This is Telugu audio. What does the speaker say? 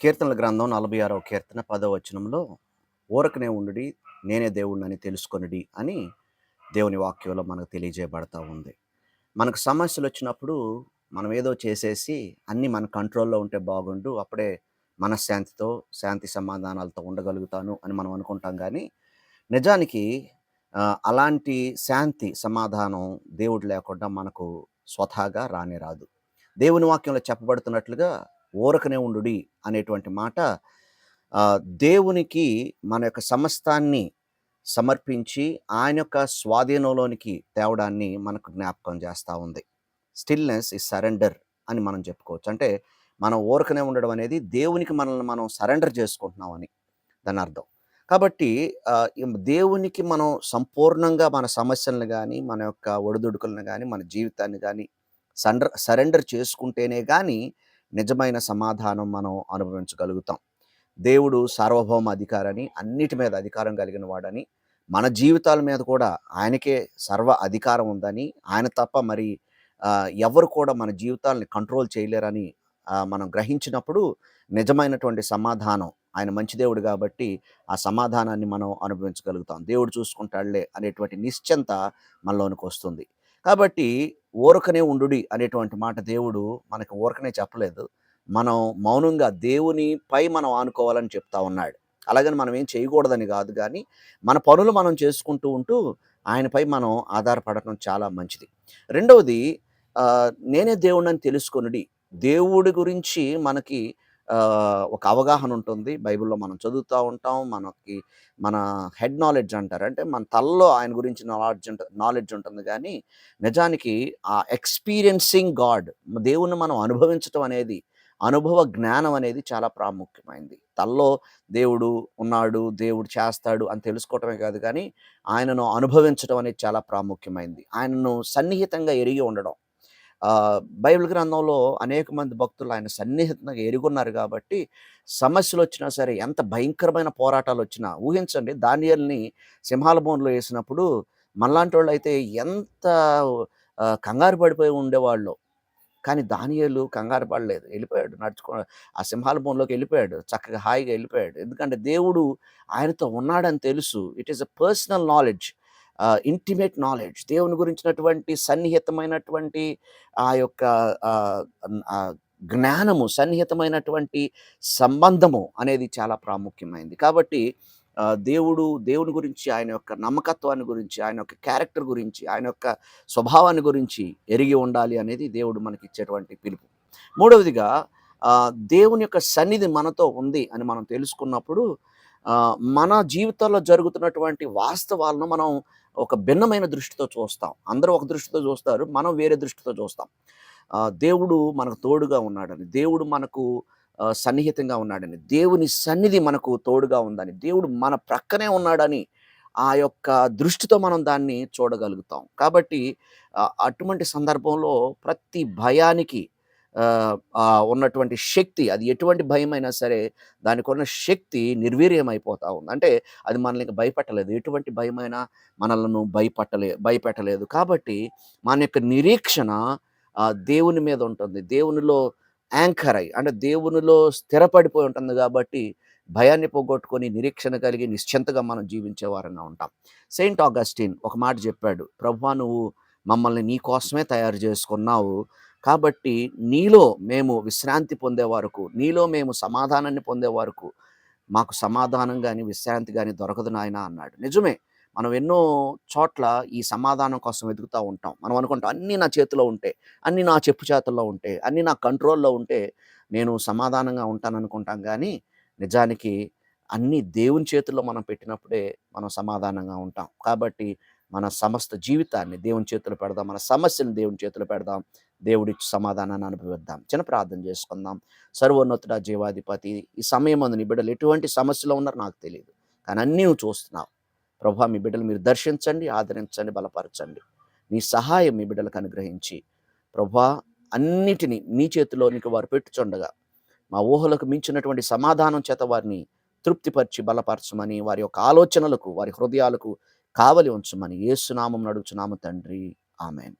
కీర్తనల గ్రంథం నలభై ఆరవ కీర్తన పదవ వచనంలో ఊరకనే ఉండుడి నేనే దేవుడిని తెలుసుకొనిడి అని దేవుని వాక్యంలో మనకు తెలియజేయబడతా ఉంది. మనకు సమస్యలు వచ్చినప్పుడు మనం ఏదో చేసేసి అన్నీ మన కంట్రోల్లో ఉంటే బాగుండు అప్పుడే మనశ్శాంతితో శాంతి సమాధానాలతో ఉండగలుగుతాను అని మనం అనుకుంటాం కానీ నిజానికి అలాంటి శాంతి సమాధానం దేవుడు లేకుండా మనకు స్వతహాగా రానే రాదు. దేవుని వాక్యంలో చెప్పబడుతున్నట్లుగా ఊరకనే ఉండుడి అనేటువంటి మాట దేవునికి మన యొక్క సమస్తాన్ని సమర్పించి ఆయన యొక్క స్వాధీనంలోనికి తేవడాన్ని మనకు జ్ఞాపకం చేస్తూ ఉంది. స్టిల్నెస్ ఈ సరెండర్ అని మనం చెప్పుకోవచ్చు. అంటే మనం ఓరకనే ఉండడం అనేది దేవునికి మనల్ని మనం సరెండర్ చేసుకుంటున్నామని దాని అర్థం. కాబట్టి దేవునికి మనం సంపూర్ణంగా మన సమస్యలను కానీ మన యొక్క ఒడిదుడుకులను కానీ మన జీవితాన్ని కానీ సండర్ సరెండర్ చేసుకుంటేనే కానీ నిజమైన సమాధానం మనం అనుభవించగలుగుతాం. దేవుడు సార్వభౌమ అధికారని అన్నిటి మీద అధికారం కలిగిన వాడని మన జీవితాల మీద కూడా ఆయనకే సర్వ అధికారం ఉందని ఆయన తప్ప మరి ఎవరు కూడా మన జీవితాలని కంట్రోల్ చేయలేరని మనం గ్రహించినప్పుడు నిజమైనటువంటి సమాధానం ఆయన మంచి దేవుడు కాబట్టి ఆ సమాధానాన్ని మనం అనుభవించగలుగుతాం. దేవుడు చూసుకుంటాడులే అనేటువంటి నిశ్చంత మనలోనికి వస్తుంది. కాబట్టి ఊరకనే ఉండుడి అనేటువంటి మాట దేవుడు మనకి ఊరకనే చెప్పలేదు. మనం మౌనంగా దేవునిపై మనం ఆనుకోవాలని చెప్తా ఉన్నాడు. అలాగని మనం ఏం చేయకూడదని కాదు కానీ మన పనులు మనం చేసుకుంటూ ఉంటూ ఆయనపై మనం ఆధారపడటం చాలా మంచిది. రెండవది నేనే దేవుడిని తెలుసుకొనుడి. దేవుడి గురించి మనకి ఒక అవగాహన ఉంటుంది. బైబిల్లో మనం చదువుతూ ఉంటాం. మనకి మన హెడ్ నాలెడ్జ్ అంటారు. అంటే మన తలలో ఆయన గురించి నాలెడ్జ్ నాలెడ్జ్ ఉంటుంది కానీ నిజానికి ఆ ఎక్స్పీరియన్సింగ్ గాడ్ దేవుణ్ణి మనం అనుభవించటం అనేది అనుభవ జ్ఞానం అనేది చాలా ప్రాముఖ్యమైంది. తల్లో దేవుడు ఉన్నాడు దేవుడు చేస్తాడు అని తెలుసుకోవటమే కాదు కానీ ఆయనను అనుభవించడం అనేది చాలా ప్రాముఖ్యమైంది. ఆయనను సన్నిహితంగా ఎరిగి ఉండడం. బైబిల్ గ్రంథంలో అనేక మంది భక్తులు ఆయన సన్నిహితంగా ఎరుగున్నారు కాబట్టి సమస్యలు వచ్చినా సరే ఎంత భయంకరమైన పోరాటాలు వచ్చినా ఊహించండి దానియల్ని సింహాల బోన్లో వేసినప్పుడు మనలాంటి వాళ్ళు అయితే ఎంత కంగారు పడిపోయి ఉండేవాళ్ళు. కానీ దానియలు కంగారు పడలేదు. వెళ్ళిపోయాడు నడుచుకో ఆ సింహాల బోన్లోకి వెళ్ళిపోయాడు. చక్కగా హాయిగా వెళ్ళిపోయాడు. ఎందుకంటే దేవుడు ఆయనతో ఉన్నాడని తెలుసు. It is a personal knowledge. Intimate knowledge దేవుని గురించినటువంటి సన్నిహితమైనటువంటి ఆ యొక్క జ్ఞానము సన్నిహితమైనటువంటి సంబంధము అనేది చాలా ప్రాముఖ్యమైనది కాబట్టి దేవుడు దేవుని గురించి ఆయన యొక్క నమ్మకత్వాన్ని గురించి ఆయన యొక్క క్యారెక్టర్ గురించి ఆయన యొక్క స్వభావాన్ని గురించి ఎరిగి ఉండాలి అనేది దేవుడు మనకి ఇచ్చేటువంటి పిలుపు. మూడవదిగా దేవుని యొక్క సన్నిధి మనతో ఉంది అని మనం తెలుసుకున్నప్పుడు మన జీవితాల్లో జరుగుతున్నటువంటి వాస్తవాలను మనం ఒక భిన్నమైన దృష్టితో చూస్తాం. అందరూ ఒక దృష్టితో చూస్తారు మనం వేరే దృష్టితో చూస్తాం. దేవుడు మనకు తోడుగా ఉన్నాడని దేవుడు మనకు సన్నిహితంగా ఉన్నాడని దేవుని సన్నిధి మనకు తోడుగా ఉందని దేవుడు మన ప్రక్కనే ఉన్నాడని ఆ యొక్క దృష్టితో మనం దాన్ని చూడగలుగుతాం. కాబట్టి అటువంటి సందర్భంలో ప్రతి భయానికి ఉన్నటువంటి శక్తి అది ఎటువంటి భయమైనా సరే దానికి ఉన్న శక్తి నిర్వీర్యమైపోతూ ఉంది. అంటే అది మనల్ని భయపెట్టలేదు. ఎటువంటి భయమైనా మనలను భయపట్టలే భయపెట్టలేదు. కాబట్టి మన యొక్క నిరీక్షణ దేవుని మీద ఉంటుంది. దేవునిలో యాంకర్ అయి అంటే దేవునిలో స్థిరపడిపోయి ఉంటుంది కాబట్టి భయాన్ని పోగొట్టుకొని నిరీక్షణ కలిగి నిశ్చింతగా మనం జీవించేవారంగా ఉంటాం. సెయింట్ ఆగస్టిన్ ఒక మాట చెప్పాడు ప్రభా నువ్వు మమ్మల్ని నీ కోసమే తయారు చేసుకున్నావు. కాబట్టి నీలో మేము విశ్రాంతి పొందే వరకు నీలో మేము సమాధానాన్ని పొందే వరకు మాకు సమాధానం కానీ విశ్రాంతి కానీ దొరకదు నాయన అన్నాడు. నిజమే మనం ఎన్నో చోట్ల ఈ సమాధానం కోసం వెతుకుతూ ఉంటాం. మనం అనుకుంటాం అన్నీ నా చేతిలో ఉంటే అన్నీ నా చెప్పు చేతుల్లో ఉంటే అన్నీ నా కంట్రోల్లో ఉంటే నేను సమాధానంగా ఉంటాను అనుకుంటాం కానీ నిజానికి అన్నీ దేవుని చేతుల్లో మనం పెట్టినప్పుడే మనం సమాధానంగా ఉంటాం. కాబట్టి మన సమస్త జీవితాన్ని దేవుని చేతులు పెడదాం మన సమస్యను దేవుని చేతులు పెడదాం. దేవుడి సమాధానాన్ని అనుభవిద్దాం. చిన్న ప్రార్థన చేసుకుందాం. సర్వోన్నతుడ జీవాధిపతి ఈ సమయం అందు నీ బిడ్డలు ఎటువంటి సమస్యలో ఉన్నారో నాకు తెలియదు కానీ అన్నీ నువ్వు చూస్తున్నావు. ప్రభా మీ బిడ్డలు మీరు దర్శించండి ఆదరించండి బలపరచండి. నీ సహాయం మీ బిడ్డలకు అనుగ్రహించి. ప్రభా అన్నిటినీ నీ చేతిలోనికి వారు పెట్టుచుండగా మా ఊహలకు మించినటువంటి సమాధానం చేత వారిని తృప్తిపరిచి బలపరచమని వారి యొక్క ఆలోచనలకు వారి హృదయాలకు కావలి ఉంచమని ఏసునామం నడుచున్నాము తండ్రి. ఆమెన్.